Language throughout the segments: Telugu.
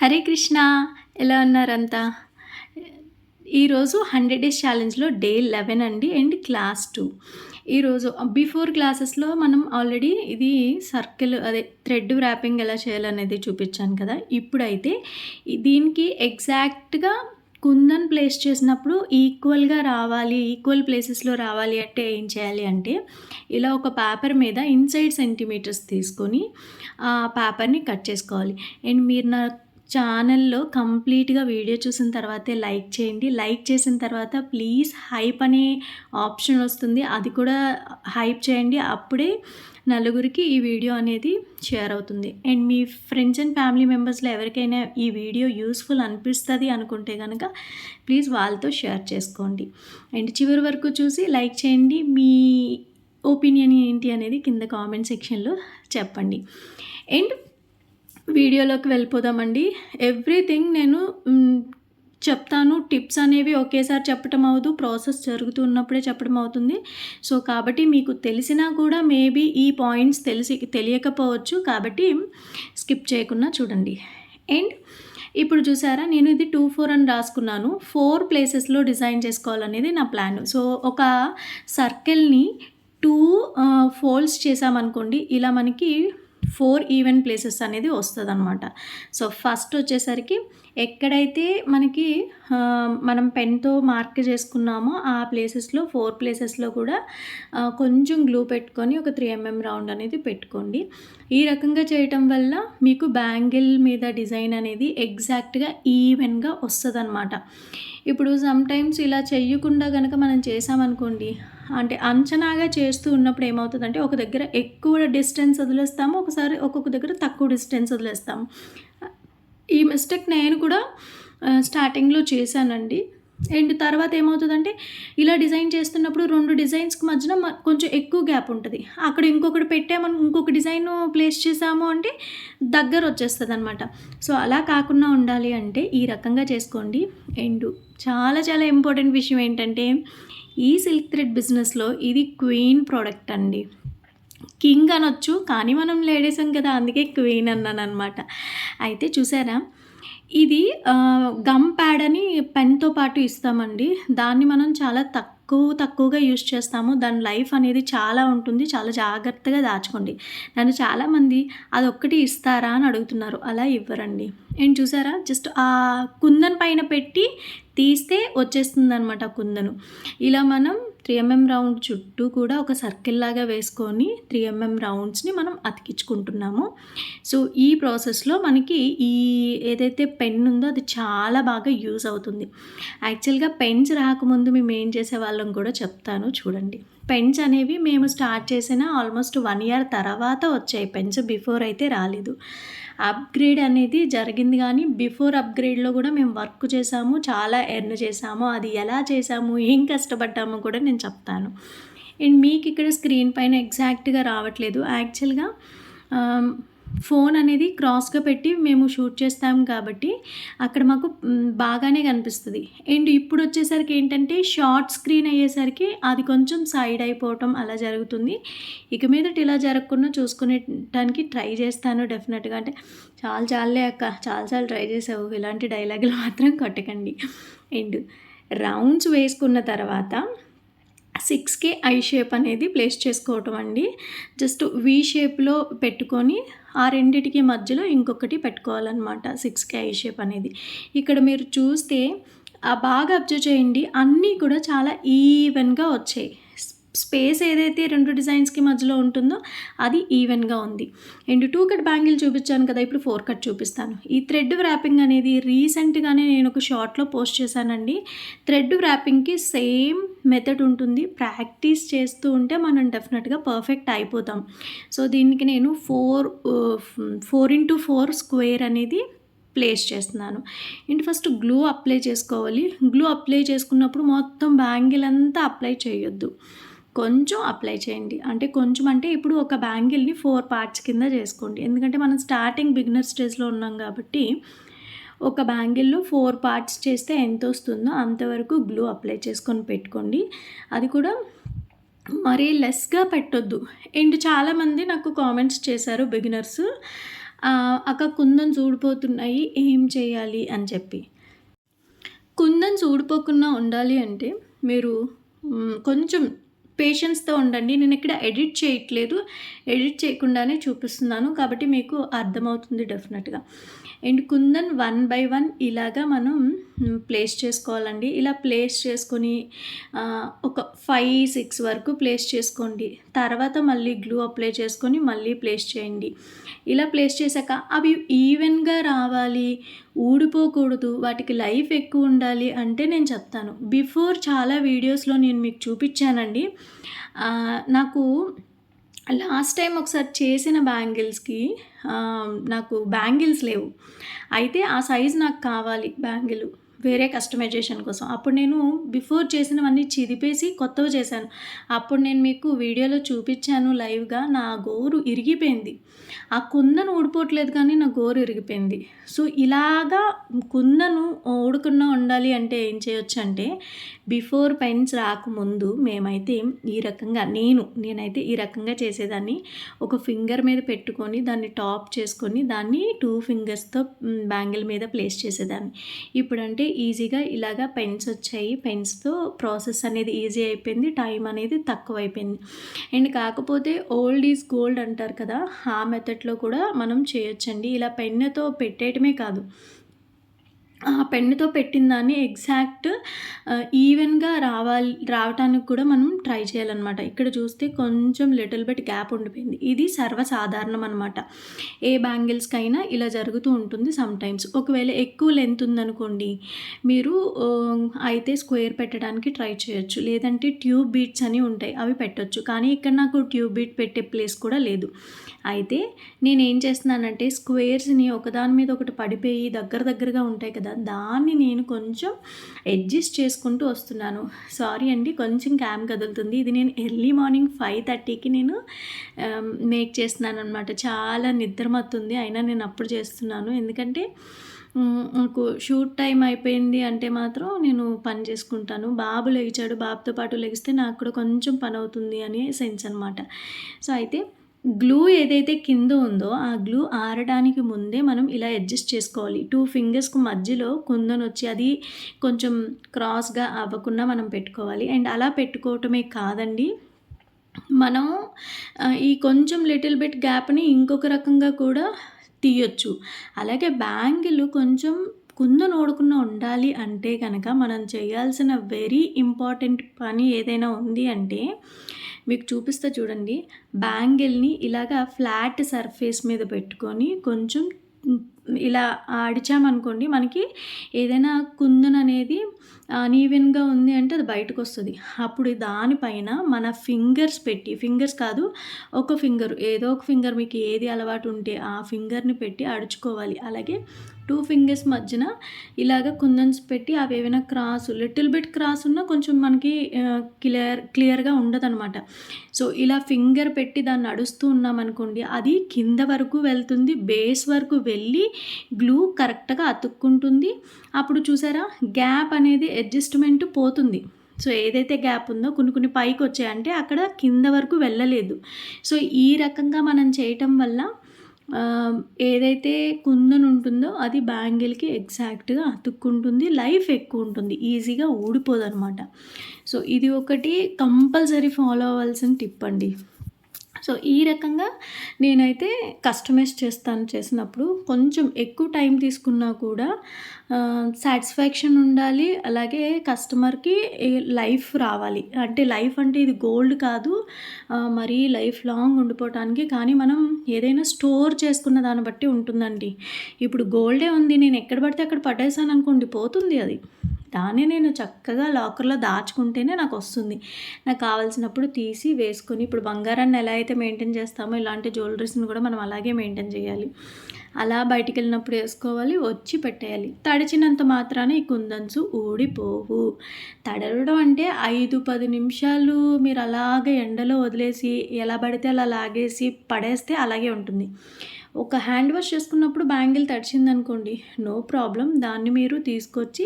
హరే కృష్ణ ఎలా ఉన్నారంతా? ఈరోజు హండ్రెడ్ డేస్ ఛాలెంజ్లో డే లెవెన్ అండి అండ్ క్లాస్ టూ. ఈరోజు బిఫోర్ క్లాసెస్లో మనం ఆల్రెడీ ఇది సర్కిల్ అదే థ్రెడ్ ర్యాపింగ్ ఎలా చేయాలనేది చూపించాను కదా. ఇప్పుడైతే దీనికి ఎగ్జాక్ట్గా కుందన్ ప్లేస్ చేసినప్పుడు ఈక్వల్గా రావాలి ఈక్వల్ ప్లేసెస్లో రావాలి అంటే ఏం చేయాలి అంటే ఇలా ఒక పేపర్ మీద ఇన్సైడ్ సెంటీమీటర్స్ తీసుకొని ఆ పేపర్ని కట్ చేసుకోవాలి. అండ్ మీరు నా ఛానల్లో కంప్లీట్గా వీడియో చూసిన తర్వాతే లైక్ చేయండి. లైక్ చేసిన తర్వాత ప్లీజ్ హైప్ అనే ఆప్షన్ వస్తుంది. అది కూడా హైప్ చేయండి. అప్పుడే నలుగురికి ఈ వీడియో అనేది షేర్ అవుతుంది. అండ్ మీ ఫ్రెండ్స్ అండ్ ఫ్యామిలీ మెంబర్స్లో ఎవరికైనా ఈ వీడియో యూస్ఫుల్ అనిపిస్తుంది అనుకుంటే కనుక ప్లీజ్ వాళ్ళతో షేర్ చేసుకోండి. అండ్ చివరి వరకు చూసి లైక్ చేయండి. మీ ఒపీనియన్ ఏంటి అనేది కింద కామెంట్ సెక్షన్లో చెప్పండి. అండ్ వీడియోలోకి వెళ్ళిపోదామండి. ఎవ్రీథింగ్ నేను చెప్తాను. టిప్స్ అనేవి ఒకేసారి చెప్పటం అవదు ప్రాసెస్ జరుగుతున్నప్పుడే చెప్పడం అవుతుంది. సో కాబట్టి మీకు తెలిసినా కూడా మేబీ ఈ పాయింట్స్ తెలిసి తెలియకపోవచ్చు. కాబట్టి స్కిప్ చేయకుండా చూడండి. అండ్ ఇప్పుడు చూసారా? నేను ఇది టూ ఫోర్ అని రాసుకున్నాను. ఫోర్ ప్లేసెస్లో డిజైన్ చేసుకోవాలనేది నా ప్లాన్ సో ఒక సర్కిల్ని టూ ఫోల్డ్స్ చేసామనుకోండి ఇలా మనకి ఫోర్ ఈవెంట్ ప్లేసెస్ అనేది వస్తుంది అనమాట సో ఫస్ట్ వచ్చేసరికి ఎక్కడైతే మనకి మనం పెన్తో మార్క్ చేసుకున్నామో ఆ ప్లేసెస్లో ఫోర్ ప్లేసెస్లో కూడా కొంచెం గ్లూ పెట్టుకొని ఒక త్రీ ఎంఎం రౌండ్ అనేది పెట్టుకోండి. ఈ రకంగా చేయటం వల్ల మీకు బ్యాంగిల్ మీద డిజైన్ అనేది ఎగ్జాక్ట్గా ఈవెన్గా వస్తుంది అనమాట ఇప్పుడు సమ్టైమ్స్ ఇలా చేయకుండా కనుక మనం చేసామనుకోండి అంటే అంచనాగా చేస్తూ ఉన్నప్పుడు ఏమవుతుందంటే ఒక దగ్గర ఎక్కువ డిస్టెన్స్ వదిలేస్తాము ఒకసారి ఒక్కొక్క దగ్గర తక్కువ డిస్టెన్స్ వదిలేస్తాము. ఈ మిస్టేక్ నేను కూడా స్టార్టింగ్లో చేశానండి. అండ్ తర్వాత ఏమవుతుందంటే ఇలా డిజైన్ చేస్తున్నప్పుడు రెండు డిజైన్స్కి మధ్యన కొంచెం ఎక్కువ గ్యాప్ ఉంటుంది. అక్కడ ఇంకొకటి పెట్టామని ఇంకొక డిజైన్ ప్లేస్ చేసాము అంటే దగ్గర వచ్చేస్తుంది అనమాట సో అలా కాకుండా ఉండాలి అంటే ఈ రకంగా చేసుకోండి. అండ్ చాలా చాలా ఇంపార్టెంట్ విషయం ఏంటంటే ఈ సిల్క్ థ్రెడ్ బిజినెస్లో ఇది క్వీన్ ప్రోడక్ట్ అండి. కింగ్ అనొచ్చు కానీ మనం లేడీసం కదా అందుకే క్వీన్ అన్నాను అనమాట అయితే చూసారా? ఇది గమ్ ప్యాడ్ అని పెన్తో పాటు ఇస్తామండి. దాన్ని మనం చాలా తక్కువ తక్కువగా యూస్ చేస్తాము. దాని లైఫ్ అనేది చాలా ఉంటుంది. చాలా జాగ్రత్తగా దాచుకోండి. నన్ను చాలామంది అది ఇస్తారా అని అడుగుతున్నారు. అలా ఇవ్వరండి. ఏం చూసారా? జస్ట్ ఆ కుందన్ పైన పెట్టి తీస్తే వచ్చేస్తుంది అనమాట కుందను. ఇలా మనం త్రీ ఎంఎం రౌండ్ చుట్టూ కూడా ఒక సర్కిల్ లాగా వేసుకొని త్రీ ఎంఎం రౌండ్స్ని మనం అతికించుకుంటున్నాము. సో ఈ ప్రాసెస్లో మనకి ఈ ఏదైతే పెన్ ఉందో అది చాలా బాగా యూజ్ అవుతుంది. యాక్చువల్గా పెన్స్ రాకముందు మేము ఏం చేసే వాళ్ళం కూడా చెప్తాను చూడండి. పెన్స్ అనేవి మేము స్టార్ట్ చేసిన ఆల్మోస్ట్ వన్ ఇయర్ తర్వాత వచ్చాయి. పెన్స్ బిఫోర్ అయితే రాలేదు. అప్గ్రేడ్ అనేది జరిగింది కానీ బిఫోర్ అప్గ్రేడ్లో కూడా మేము వర్క్ చేసాము చాలా ఎర్న్ చేసాము అది ఎలా చేసాము ఏం కష్టపడ్డామో కూడా నేను చెప్తాను. అండ్ మీకు ఇక్కడ స్క్రీన్ పైన ఎగ్జాక్ట్గా రావట్లేదు. యాక్చువల్గా ఫోన్ అనేది క్రాస్గా పెట్టి మేము షూట్ చేస్తాం కాబట్టి అక్కడ మాకు బాగానే కనిపిస్తుంది. అండ్ ఇప్పుడు వచ్చేసరికి ఏంటంటే షార్ట్ స్క్రీన్ అయ్యేసరికి అది కొంచెం సైడ్ అయిపోవటం అలా జరుగుతుంది. ఇక మీదట ఇలా జరగకుండా చూసుకునేటానికి ట్రై చేస్తాను డెఫినెట్గా. అంటే చాలా చాలే అక్క చాలా చాలా ట్రై చేసావు. ఇలాంటి డైలాగులు మాత్రం కొట్టకండి. అండ్ రౌండ్స్ వేసుకున్న తర్వాత సిక్స్కి ఐ షేప్ అనేది ప్లేస్ చేసుకోవటం అండి. జస్ట్ వి షేప్లో పెట్టుకొని ఆ రెండిటికి మధ్యలో ఇంకొకటి పెట్టుకోవాలన్నమాట సిక్స్కి ఐ షేప్ అనేది. ఇక్కడ మీరు చూస్తే బాగా అబ్జర్వ్ చేయండి అన్నీ కూడా చాలా ఈవెన్గా వచ్చాయి. స్పేస్ ఏదైతే రెండు డిజైన్స్కి మధ్యలో ఉంటుందో అది ఈవెన్గా ఉంది. అండ్ టూ కట్ బ్యాంగిల్ చూపించాను కదా ఇప్పుడు ఫోర్ కట్ చూపిస్తాను. ఈ థ్రెడ్ వ్రాపింగ్ అనేది రీసెంట్గానే నేను ఒక షార్ట్లో పోస్ట్ చేశానండి. థ్రెడ్ వ్రాపింగ్కి సేమ్ మెథడ్ ఉంటుంది. ప్రాక్టీస్ చేస్తూ ఉంటే మనం డెఫినెట్గా పర్ఫెక్ట్ అయిపోతాం. సో దీనికి నేను four four into four square అనేది ప్లేస్ చేస్తున్నాను. ఇంటి ఫస్ట్ గ్లూ అప్లై చేసుకోవాలి. గ్లూ అప్లై చేసుకున్నప్పుడు మొత్తం బ్యాంగిల్ అంతా అప్లై చేయొద్దు. కొంచెం అప్లై చేయండి అంటే కొంచెం అంటే ఇప్పుడు ఒక బ్యాంగిల్ని ఫోర్ పార్ట్స్ కింద చేసుకోండి ఎందుకంటే మనం స్టార్టింగ్ బిగినర్ స్టేజ్లో ఉన్నాం కాబట్టి ఒక బ్యాంగిల్లో ఫోర్ పార్ట్స్ చేస్తే ఎంత వస్తుందో అంతవరకు గ్లూ అప్లై చేసుకొని పెట్టుకోండి అది కూడా మరీ లెస్గా పెట్టొద్దు అండ్ చాలామంది నాకు కామెంట్స్ చేశారు బిగినర్స్ "అక్క కుందన్ ఊడిపోతున్నాయి. ఏం చేయాలి?" అని చెప్పి. కుందన్ ఊడిపోకుండా ఉండాలి అంటే మీరు కొంచెం పేషెన్స్‌తో ఉండండి. నేను ఇక్కడ ఎడిట్ చేయట్లేదు. ఎడిట్ చేయకుండానే చూపిస్తున్నాను. కాబట్టి మీకు అర్థమవుతుంది డెఫినెట్‌గా. And kundan one by one ఇలాగా మనం ప్లేస్ చేసుకోవాలండి. ఇలా ప్లేస్ చేసుకొని ఒక 5, 6 వరకు ప్లేస్ చేసుకోండి. తర్వాత మళ్ళీ గ్లూ అప్లై చేసుకొని మళ్ళీ ప్లేస్ చేయండి. ఇలా ప్లేస్ చేశాక అవి ఈవెన్‌గా రావాలి, ఊడిపోకూడదు, వాటికి లైఫ్ ఎక్కువ ఉండాలి అంటే నేను చెప్తాను. బిఫోర్ చాలా వీడియోస్‌లో నేను మీకు చూపించానండి నాకు లాస్ట్ టైం ఒకసారి చేసిన బ్యాంగిల్స్‌కి నాకు బ్యాంగిల్స్ లేవు. అయితే ఆ సైజ్ నాకు కావాలి బ్యాంగిల్ వేరే కస్టమైజేషన్ కోసం. అప్పుడు నేను బిఫోర్ చేసినవన్నీ చిదిపేసి కొత్తవి చేశాను. అప్పుడు నేను మీకు వీడియోలో చూపించాను లైవ్‌గా. నా గోరు ఇరిగిపోయింది. ఆ కుందను ఊడిపోవట్లేదు కానీ నా గోరు ఇరిగిపోయింది. సో, ఇలాగా కుందను ఊడకుండా ఉండాలి అంటే ఏం చేయొచ్చంటే బిఫోర్ పెన్స్ రాకముందు మేమైతే ఈ రకంగా నేను నేనైతే ఈ రకంగా చేసేదాన్ని. ఒక ఫింగర్ మీద పెట్టుకొని దాన్ని టాప్ చేసుకొని దాన్ని టూ ఫింగర్స్‌తో బ్యాంగిల్ మీద ప్లేస్ చేసేదాన్ని. ఇప్పుడంటే ఈజీగా ఇలాగా పెన్స్ వచ్చాయి. పెన్స్‌తో ప్రాసెస్ అనేది ఈజీ అయిపోయింది. టైం అనేది తక్కువ అయిపోయింది అండ్ కాకపోతే ఓల్డ్ ఈజ్ గోల్డ్ అంటారు కదా! ఆ మెథడ్‌లో కూడా మనం చేయొచ్చండి. ఇలా పెన్నుతో పెట్టేయటమే కాదు. ఆ పెన్నుతో పెట్టిన దాన్ని ఎగ్జాక్ట్ ఈవెన్‌గా రావాలి రావటానికి కూడా మనం ట్రై చేయాలనమాట. ఇక్కడ చూస్తే కొంచెం లిటిల్ బిట్ గ్యాప్ ఉండిపోయింది. ఇది సర్వసాధారణం అనమాట. ఏ బ్యాంగిల్స్‌కైనా ఇలా జరుగుతూ ఉంటుంది సమ్‌టైమ్స్. ఒకవేళ ఎక్కువ లెంత్ ఉందనుకోండి, మీరు అయితే స్క్వేర్ పెట్టడానికి ట్రై చేయొచ్చు. లేదంటే ట్యూబ్ బీట్స్ అని ఉంటాయి. అవి పెట్టొచ్చు. కానీ ఇక్కడ నాకు ట్యూబ్ బీట్ పెట్టే ప్లేస్ కూడా లేదు. అయితే నేను ఏం చేస్తున్నానంటే స్క్వేర్స్‌ని ఒకదాని మీద ఒకటి పడిపోయి దగ్గర దగ్గరగా ఉంటాయి కదా! దాన్ని నేను కొంచెం అడ్జస్ట్ చేసుకుంటూ వస్తున్నాను. సారీ అండి కొంచెం క్యామ్ కదులుతుంది. ఇది నేను ఎర్లీ మార్నింగ్ 5:30కి నేను మేక్ మేక్ చేస్తున్నాననమాట. చాలా నిద్రమత్తుంది అయినా నేను అప్పుడు చేస్తున్నాను. ఎందుకంటే నాకు షూట్ టైం అయిపోయింది అంటే మాత్రం నేను పని చేసుకుంటాను. బాబు లెగిచాడు. బాబుతో పాటు లెగిస్తే నాకు కూడా కొంచెం పని అవుతుంది అనే సెన్స్ అనమాట. సో, అయితే గ్లూ ఏదైతే కింద ఉందో ఆ గ్లూ ఆరడానికి ముందే మనం ఇలా అడ్జస్ట్ చేసుకోవాలి. టూ ఫింగర్స్‌కి మధ్యలో కుందనొచ్చి అది కొంచెం క్రాస్‌గా అవ్వకుండా మనం పెట్టుకోవాలి. అండ్ అలా పెట్టుకోవటమే కాదండి మనం ఈ కొంచెం లిటిల్ బిట్ గ్యాప్‌ని ఇంకొక రకంగా కూడా తీయొచ్చు. అలాగే బ్యాంగిల్ కొంచెం కుందన్ ఊడకుండా ఉండాలి అంటే కనుక మనం చేయాల్సిన వెరీ ఇంపార్టెంట్ పని ఏదైనా ఉంది అంటే మీకు చూపిస్తా చూడండి. బ్యాంగిల్‌ని ఇలాగా ఫ్లాట్ సర్ఫేస్ మీద పెట్టుకొని కొంచెం ఇలా ఆడిచామనుకోండి మనకి ఏదైనా కుందన్ అనేది అన్‌ఈవెన్‌గా ఉంది అంటే అది బయటకొస్తది. అప్పుడు దానిపైన మన ఫింగర్స్ పెట్టి ఫింగర్స్ కాదు ఒక ఫింగర్ ఏదో ఒక ఫింగర్ మీకు ఏది అలవాటు ఉంటే ఆ ఫింగర్‌ని పెట్టి అడుచుకోవాలి. అలాగే టూ ఫింగర్స్ మధ్యన ఇలాగ కుందన్స్ పెట్టి అవేవైనా క్రాస్ లిటిల్ బిట్ క్రాస్ ఉన్నా కొంచెం మనకి క్లియర్ క్లియర్‌గా ఉండదనమాట. సో, ఇలా ఫింగర్ పెట్టి దాన్ని నడుస్తూ ఉన్నామనుకోండి అది కింద వరకు వెళ్తుంది. బేస్ వరకు వెళ్ళి గ్లూ కరెక్ట్‌గా అతుక్కుంటుంది. అప్పుడు చూసారా గ్యాప్ అనేది అడ్జస్ట్‌మెంట్ పోతుంది. సో, ఏదైతే గ్యాప్ ఉందో కొన్ని కొన్ని పైకి వచ్చాయంటే అక్కడ కింద వరకు వెళ్ళలేదు. సో, ఈ రకంగా మనం చేయటం వల్ల ఏదైతే కుందన్ ఉంటుందో అది బ్యాంగిల్‌కి ఎగ్జాక్ట్‌గా అతుక్కుంటుంది. లైఫ్ ఎక్కువ ఉంటుంది. ఈజీగా ఊడిపోదనమాట. సో, ఇది ఒకటి కంపల్సరీ ఫాలో అవ్వాల్సిన టిప్ అండి. సో, ఈ రకంగా నేనైతే కస్టమైజ్ చేస్తాను చేసినప్పుడు. కొంచెం ఎక్కువ టైం తీసుకున్నా కూడా సాటిస్ఫాక్షన్ ఉండాలి. అలాగే కస్టమర్‌కి లైఫ్ రావాలి. అంటే లైఫ్ అంటే ఇది గోల్డ్ కాదు. మరీ లైఫ్ లాంగ్ ఉండిపోవటానికి కానీ మనం ఏదైనా స్టోర్ చేసుకున్న దాన్ని బట్టి ఉంటుందండి. ఇప్పుడు గోల్డే ఉంది. నేను ఎక్కడ పడితే అక్కడ పడేసాననుకోండి పోతుంది అది. దాన్ని నేను చక్కగా లాకర్‌లో దాచుకుంటేనే నాకు వస్తుంది నాకు కావాల్సినప్పుడు తీసి వేసుకొని ఇప్పుడు బంగారాన్ని ఎలా అయితే మెయింటైన్ చేస్తామో ఇలాంటి జ్యువెలరీస్‌ని కూడా మనం అలాగే మెయింటైన్ చేయాలి. అలా బయటికి వెళ్ళినప్పుడు వేసుకోవాలి వచ్చి పెట్టేయాలి. తడిచినంత మాత్రాన ఈ కుందన్స్ ఊడిపోవు. తడవడం అంటే 5, 10 నిమిషాలు మీరు అలాగే ఎండలో వదిలేసి ఎలా పడితే అలా లాగేసి పడేస్తే అలాగే ఉంటుంది. ఒక హ్యాండ్ వాష్ చేసుకున్నప్పుడు బ్యాంగిల్ తడిచిందనుకోండి నో ప్రాబ్లం దాన్ని మీరు తీసుకొచ్చి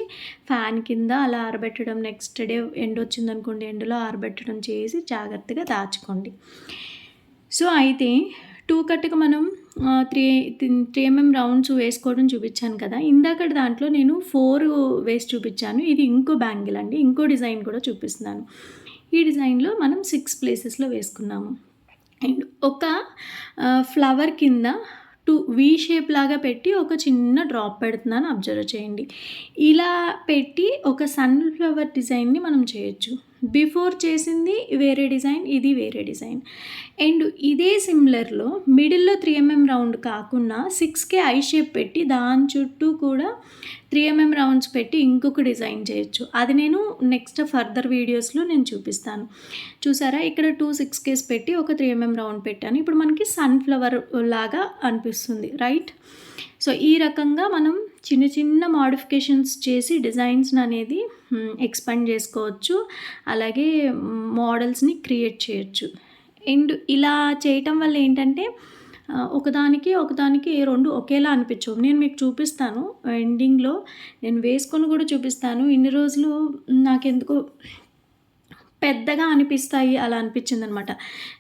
ఫ్యాన్ కింద అలా ఆరబెట్టడం నెక్స్ట్ డే ఎండొచ్చిందనుకోండి ఎండలో ఆరబెట్టడం చేసి జాగ్రత్తగా దాచుకోండి. సో, అయితే టూ కట్టుకు మనం త్రీ త్రీ ఎంఎం రౌండ్స్ వేసుకోవడం చూపించాను కదా! ఇందాక దాంట్లో నేను ఫోర్ వేసి చూపించాను ఇది ఇంకో బ్యాంగిల్ అండి. ఇంకో డిజైన్ కూడా చూపిస్తున్నాను. ఈ డిజైన్‌లో మనం సిక్స్ ప్లేసెస్‌లో వేసుకున్నాము. అండ్ ఒక ఫ్లవర్ కింద టూ వి షేప్ లాగా పెట్టి ఒక చిన్న డ్రాప్ పెడుతున్నాను అబ్జర్వ్ చేయండి. ఇలా పెట్టి ఒక సన్‌ఫ్లవర్ డిజైన్‌ని మనం చేయొచ్చు. బిఫోర్ చేసింది వేరే డిజైన్. ఇది వేరే డిజైన్. అండ్ ఇదే సిమిలర్‌లో మిడిల్‌లో త్రీ ఎంఎం రౌండ్ కాకుండా సిక్స్కే ఐ షేప్ పెట్టి దాని చుట్టూ కూడా త్రీ ఎంఎం రౌండ్స్ పెట్టి ఇంకొక డిజైన్ చేయొచ్చు. అది నేను నెక్స్ట్ ఫర్దర్ వీడియోస్‌లో నేను చూపిస్తాను. చూసారా? ఇక్కడ 2 6కేస్ పెట్టి ఒక త్రీ ఎంఎం రౌండ్ పెట్టాను. ఇప్పుడు మనకి సన్‌ఫ్లవర్ లాగా అనిపిస్తుంది. రైట్? సో, ఈ రకంగా మనం చిన్న చిన్న మాడిఫికేషన్స్ చేసి డిజైన్స్ని అనేది ఎక్స్‌పాండ్ చేసుకోవచ్చు. అలాగే మోడల్స్‌ని క్రియేట్ చేయొచ్చు. అండ్ ఇలా చేయటం వల్ల ఏంటంటే ఒకదానికి, ఒకదానికి రెండు ఒకేలా అనిపించవు. నేను మీకు చూపిస్తాను. ఎండింగ్‌లో నేను వేసుకొని కూడా చూపిస్తాను. ఇన్ని రోజులు నాకెందుకో పెద్దగా అనిపిస్తాయి అలా అనిపించిందనమాట.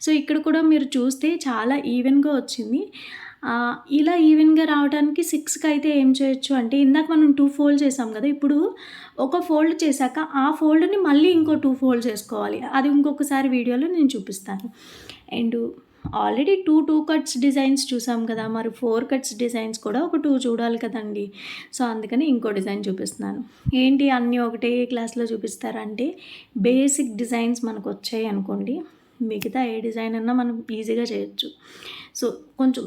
సో, ఇక్కడ కూడా మీరు చూస్తే చాలా ఈవెన్‌గా వచ్చింది. ఇలా ఈవెన్‌గా రావడానికి 6కయితే ఏం చేయొచ్చు అంటే ఇందాక మనం టూ ఫోల్డ్ చేసాం కదా! ఇప్పుడు ఒక ఫోల్డ్ చేశాక ఆ ఫోల్డ్‌ని మళ్ళీ ఇంకో టూ ఫోల్డ్ చేసుకోవాలి. అది ఇంకొకసారి వీడియోలో నేను చూపిస్తాను. అండ్ ఆల్రెడీ 2 2 కట్స్ డిజైన్స్ చూసాం కదా! మరి ఫోర్ కట్స్ డిజైన్స్ కూడా ఒక టూ చూడాలి కదండీ! సో, అందుకని ఇంకో డిజైన్ చూపిస్తున్నాను. ఏంటి అన్నీ ఒకటే క్లాస్‌లో చూపిస్తారంటే బేసిక్ డిజైన్స్ మనకు వచ్చాయి అనుకోండి. మిగతా ఏ డిజైన్ అన్నా మనం ఈజీగా చేయొచ్చు. సో, కొంచెం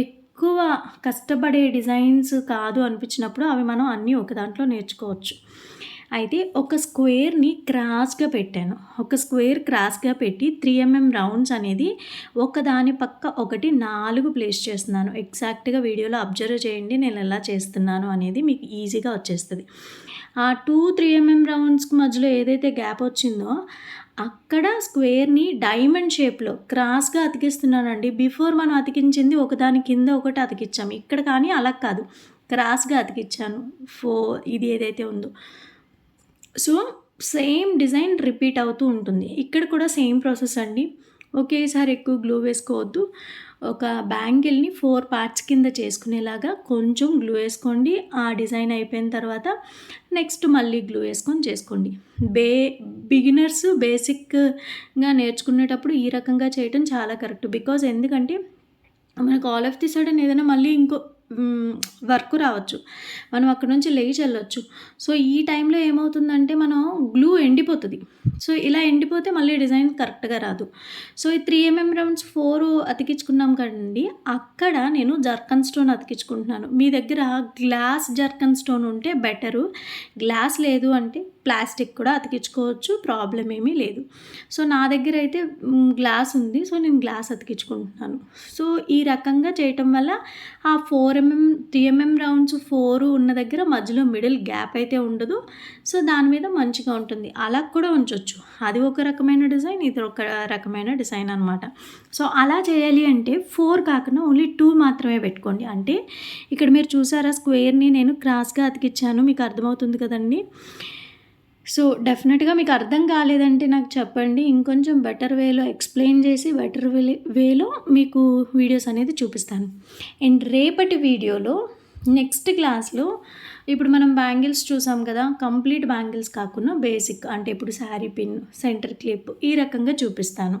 ఎక్కువ కష్టపడే డిజైన్స్ కాదు అనిపించినప్పుడు అవి మనం అన్నీ ఒక దాంట్లో నేర్చుకోవచ్చు. అయితే ఒక స్క్వేర్‌ని క్రాస్‌గా పెట్టాను. ఒక స్క్వేర్ క్రాస్‌గా పెట్టి త్రీ ఎంఎం రౌండ్స్ అనేది ఒకదాని పక్క ఒకటి నాలుగు ప్లేస్ చేస్తున్నాను. ఎగ్జాక్ట్‌గా వీడియోలో అబ్జర్వ్ చేయండి నేను ఎలా చేస్తున్నాను అనేది మీకు ఈజీగా వచ్చేస్తుంది ఆ 2, 3 ఎంఎం రౌండ్స్‌కి మధ్యలో ఏదైతే గ్యాప్ వచ్చిందో అక్కడ స్క్వేర్‌ని డైమండ్ షేప్‌లో క్రాస్‌గా అతికిస్తున్నానండి. బిఫోర్ మనం అతికించింది ఒకదాని కింద ఒకటి అతికిచ్చాం. ఇక్కడ కానీ అలా కాదు. క్రాస్‌గా అతికిచ్చాను. ఫో ఇది ఏదైతే ఉందో. సో, సేమ్ డిజైన్ రిపీట్ అవుతూ ఉంటుంది. ఇక్కడ కూడా సేమ్ ప్రాసెస్ అండి. ఒకేసారి ఎక్కువ గ్లూ వేసుకోవద్దు. ఒక బ్యాంగిల్‌ని ఫోర్ పార్ట్స్ కింద చేసుకునేలాగా కొంచెం గ్లూ వేసుకోండి ఆ డిజైన్ అయిపోయిన తర్వాత నెక్స్ట్ మళ్ళీ గ్లూ వేసుకొని చేసుకోండి. బే బిగినర్స్ బేసిక్‌గా నేర్చుకునేటప్పుడు ఈ రకంగా చేయటం చాలా కరెక్ట్. బికాజ్ ఎందుకంటే మనకు ఆల్ ఆఫ్ ది సడన్ ఏదైనా మళ్ళీ ఇంకో వర్క్ రావచ్చు. మనం అక్కడి నుంచి లేచి వెళ్ళొచ్చు సో, ఈ టైంలో ఏమవుతుందంటే మనం గ్లూ ఎండిపోతుంది సో, ఇలా ఎండిపోతే మళ్ళీ డిజైన్ కరెక్ట్‌గా రాదు. సో, ఈ త్రీ ఎంఎం రౌండ్స్ ఫోర్ అతికించుకున్నాం కదండి అక్కడ నేను జర్కన్ స్టోన్ అతికించుకుంటున్నాను. మీ దగ్గర గ్లాస్ జర్కన్ స్టోన్ ఉంటే బెటరు. గ్లాస్ లేదు అంటే ప్లాస్టిక్ కూడా అతికించుకోవచ్చు. ప్రాబ్లం ఏమీ లేదు. సో, నా దగ్గర అయితే గ్లాస్ ఉంది. సో, నేను గ్లాస్ అతికించుకుంటున్నాను. సో, ఈ రకంగా చేయటం వల్ల ఆ four MM three MM rounds four ఉన్న దగ్గర మధ్యలో మిడిల్ గ్యాప్ అయితే ఉండదు. సో, దాని మీద మంచిగా ఉంటుంది. అలా కూడా ఉంచవచ్చు అది ఒక రకమైన డిజైన్. ఇది ఒక రకమైన డిజైన్ అనమాట. సో, అలా చేయాలి అంటే ఫోర్ కాకుండా ఓన్లీ టూ మాత్రమే పెట్టుకోండి. అంటే ఇక్కడ మీరు చూసారా స్క్వేర్‌ని నేను క్రాస్‌గా అతికిచ్చాను. మీకు అర్థమవుతుంది కదండీ! సో, డెఫినెట్గా మీకు అర్థం కాలేదంటే నాకు చెప్పండి. ఇంకొంచెం బెటర్ వేలో ఎక్స్‌ప్లెయిన్ చేసి బెటర్ వేలే వేలో మీకు వీడియోస్ అనేది చూపిస్తాను. అండ్ రేపటి వీడియోలో నెక్స్ట్ క్లాస్‌లో ఇప్పుడు మనం బ్యాంగిల్స్ చూసాం కదా! కంప్లీట్ బ్యాంగిల్స్ కాకుండా బేసిక్ అంటే ఇప్పుడు శారీ పిన్, సెంటర్ క్లిప్ ఈ రకంగా చూపిస్తాను.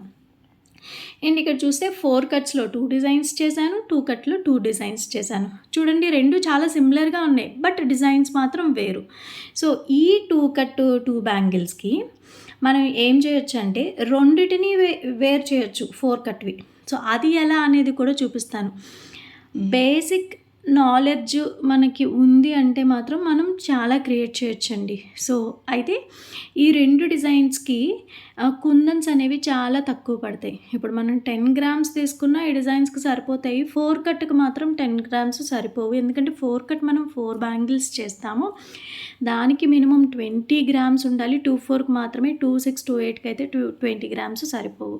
అండ్ ఇక్కడ చూస్తే ఫోర్ కట్స్‌లో టూ డిజైన్స్ చేశాను. టూ కట్‌లో టూ డిజైన్స్ చేశాను. చూడండి రెండు చాలా సిమిలర్‌గా ఉన్నాయి. బట్ డిజైన్స్ మాత్రం వేరు. సో, ఈ టూ కట్ టూ బ్యాంగిల్స్‌కి మనం ఏం చేయొచ్చంటే రెండిటిని వే వేర్ చేయొచ్చు ఫోర్ కట్‌వి. సో, అది ఎలా అనేది కూడా చూపిస్తాను. బేసిక్ నాలెడ్జ్ మనకి ఉంది అంటే మాత్రం మనం చాలా క్రియేట్ చేయొచ్చండి. సో, అయితే ఈ రెండు డిజైన్స్‌కి కుందన్స్ అనేవి చాలా తక్కువ పడతాయి. ఇప్పుడు మనం 10 గ్రామ్స్ తీసుకున్న ఈ డిజైన్స్‌కి సరిపోతాయి. ఫోర్ కట్‌కి మాత్రం 10 గ్రామ్స్ సరిపోవు. ఎందుకంటే ఫోర్ కట్ మనం ఫోర్ బ్యాంగిల్స్ చేస్తాము. దానికి మినిమం ట్వంటీ గ్రామ్స్ ఉండాలి. 2, 4కి మాత్రమే 2, 6, 2, 8కి అయితే టూ 20 గ్రామ్స్ సరిపోవు.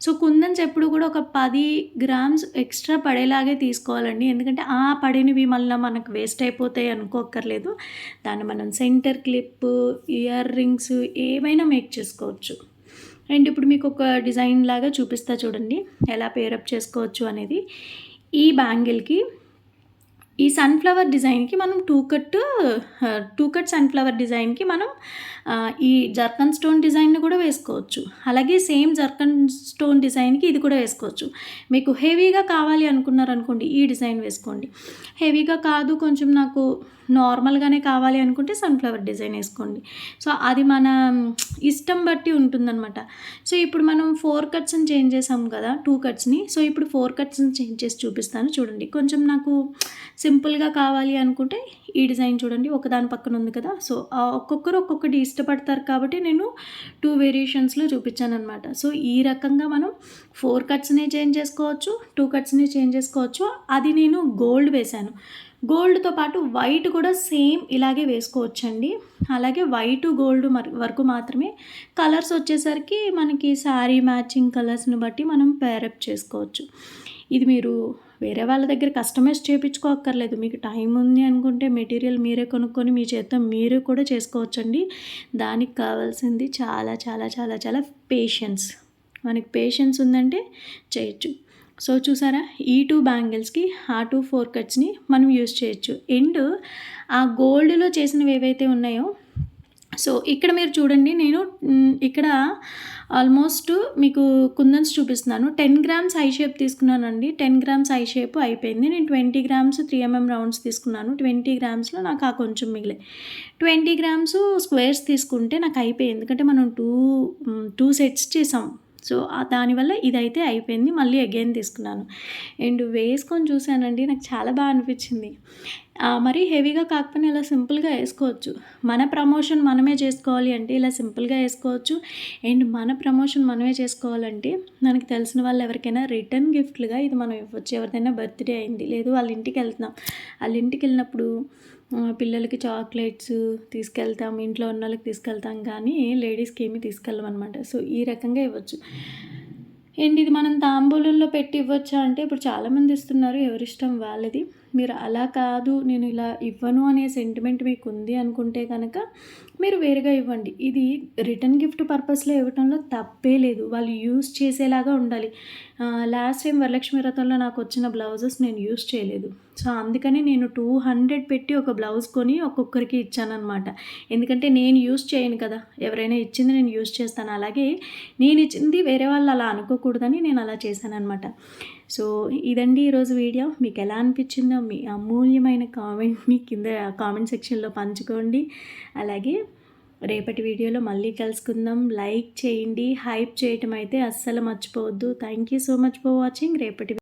సో, కుందన్స్ ఎప్పుడు కూడా ఒక పది గ్రామ్స్ ఎక్స్ట్రా పడేలాగే తీసుకోవాలండి. ఎందుకంటే ఆ పడినవి మళ్ళీ మనకు వేస్ట్ అయిపోతాయి అనుకోక్కర్లేదు. దాన్ని మనం సెంటర్ క్లిప్, ఇయర్ రింగ్స్ ఏవైనా మేక్ చేసుకోవచ్చు. అండ్ ఇప్పుడు మీకు ఒక డిజైన్ లాగా చూపిస్తా చూడండి. ఎలా పేరప్ చేసుకోవచ్చు అనేది. ఈ బ్యాంగిల్కి ఈ సన్ఫ్లవర్ డిజైన్కి మనం two cut two cut sunflower డిజైన్కి మనం ఈ జర్కన్ స్టోన్ డిజైన్ని కూడా వేసుకోవచ్చు. అలాగే సేమ్ జర్కన్ స్టోన్ డిజైన్కి ఇది కూడా వేసుకోవచ్చు. మీకు హెవీగా కావాలి అనుకున్నారు అనుకోండి ఈ డిజైన్ వేసుకోండి. హెవీగా కాదు కొంచెం నాకు నార్మల్గానే కావాలి అనుకుంటే సన్ఫ్లవర్ డిజైన్ వేసుకోండి. సో అది మన ఇష్టం బట్టి ఉంటుందన్నమాట. సో ఇప్పుడు మనం ఫోర్ కట్స్ని చేంజ్ చేసాం కదా టూ కట్స్ని సో ఇప్పుడు ఫోర్ కట్స్ని చేంజ్ చేసి చూపిస్తాను. చూడండి కొంచెం నాకు సింపుల్గా కావాలి అనుకుంటే ఈ డిజైన్ చూడండి ఒకదాని పక్కన ఉంది కదా. సో ఒక్కొక్కరు ఒక్కొక్కటి ఇష్టపడతారు కాబట్టి నేను టూ వేరియేషన్స్లో చూపించాను అనమాట సో ఈ రకంగా మనం ఫోర్ కట్స్ని చేంజ్ చేసుకోవచ్చు టూ కట్స్ని చేంజ్ చేసుకోవచ్చు. అది నేను గోల్డ్ వేశాను. గోల్డ్తో పాటు వైట్ కూడా సేమ్ ఇలాగే వేసుకోవచ్చండి. అలాగే వైట్ గోల్డ్ వరకు మాత్రమే. కలర్స్ వచ్చేసరికి మనకి శారీ మ్యాచింగ్ కలర్స్ని బట్టి మనం పేరప్ చేసుకోవచ్చు. ఇది మీరు వేరే వాళ్ళ దగ్గర కస్టమైజ్ చేయించుకోక్కర్లేదు మీకు టైం ఉంది అనుకుంటే మెటీరియల్ మీరే కొనుక్కొని మీ చేత మీరు కూడా చేసుకోవచ్చండి. దానికి కావాల్సింది చాలా చాలా చాలా చాలా పేషెన్స్ మనకి పేషెన్స్ ఉందంటే చేయొచ్చు. సో చూసారా? ఈ టూ బ్యాంగిల్స్కి ఆ టూ ఫోర్ కట్స్ని మనం యూస్ చేయొచ్చు. అండ్ ఆ గోల్డ్లో చేసినవి ఏవైతే ఉన్నాయో సో ఇక్కడ మీరు చూడండి నేను ఇక్కడ ఆల్మోస్ట్ మీకు కుందన్స్ చూపిస్తున్నాను. టెన్ గ్రామ్స్ ఐ షేప్ తీసుకున్నానండి. టెన్ గ్రామ్స్ ఐ షేప్ అయిపోయింది. నేను twenty grams three MM rounds తీసుకున్నాను. ట్వంటీ గ్రామ్స్లో నాకు ఆ కొంచెం మిగిలే ట్వంటీ గ్రామ్స్ స్క్వేర్స్ తీసుకుంటే నాకు అయిపోయింది ఎందుకంటే మనం టూ టూ సెట్స్ చేసాం. సో దానివల్ల ఇదైతే అయిపోయింది. మళ్ళీ అగైన్ తీసుకున్నాను. అండ్ వేసుకొని చూశానండి. నాకు చాలా బాగా అనిపించింది. మరీ హెవీగా కాకపోయినా ఇలా సింపుల్గా వేసుకోవచ్చు. మన ప్రమోషన్ మనమే చేసుకోవాలి అంటే ఇలా సింపుల్గా వేసుకోవచ్చు. అండ్ మన ప్రమోషన్ మనమే చేసుకోవాలంటే మనకు తెలిసిన వాళ్ళు ఎవరికైనా రిటర్న్ గిఫ్ట్లుగా ఇది మనం ఇవ్వచ్చు. ఎవరిదైనా బర్త్డే అయింది. లేదు వాళ్ళ ఇంటికి వెళ్తున్నాం. వాళ్ళ ఇంటికి వెళ్ళినప్పుడు పిల్లలకి చాక్లెట్స్ తీసుకెళ్తాం ఇంట్లో ఉన్న వాళ్ళకి తీసుకెళ్తాం కానీ లేడీస్కి ఏమీ తీసుకెళ్ళమన్నమాట. సో ఈ రకంగా ఇవ్వచ్చు. అండ్ ఇది మనం తాంబూలంలో పెట్టి ఇవ్వచ్చా అంటే ఇప్పుడు చాలామంది ఇస్తున్నారు ఎవరిష్టం వాళ్ళది. మీరు అలా కాదు నేను ఇలా ఇవ్వను అనే సెంటిమెంట్ మీకు ఉంది అనుకుంటే కనుక మీరు వేరుగా ఇవ్వండి. ఇది రిటర్న్ గిఫ్ట్ పర్పస్లో ఇవ్వటంలో తప్పే లేదు. వాళ్ళు యూస్ చేసేలాగా ఉండాలి. లాస్ట్ టైం వరలక్ష్మి వ్రతంలో నాకు వచ్చిన బ్లౌజెస్ నేను యూస్ చేయలేదు. సో అందుకని నేను టూ హండ్రెడ్ పెట్టి ఒక బ్లౌజ్ కొని ఒక్కొక్కరికి ఇచ్చానమాట ఎందుకంటే నేను యూస్ చేయను కదా. ఎవరైనా ఇచ్చింది నేను యూస్ చేస్తాను. అలాగే నేను ఇచ్చింది వేరే వాళ్ళు అలా అనుకోకూడదని నేను అలా చేశానమాట సో ఇదండి ఈరోజు వీడియో. మీకు ఎలా అనిపించిందో మీ అమూల్యమైన కామెంట్ని కింద కామెంట్ సెక్షన్లో పంచుకోండి. అలాగే రేపటి వీడియోలో మళ్ళీ కలుసుకుందాం. లైక్ చేయండి. హైప్ చేయటం అయితే అస్సలు మర్చిపోవద్దు. Thank you so much for watching రేపటి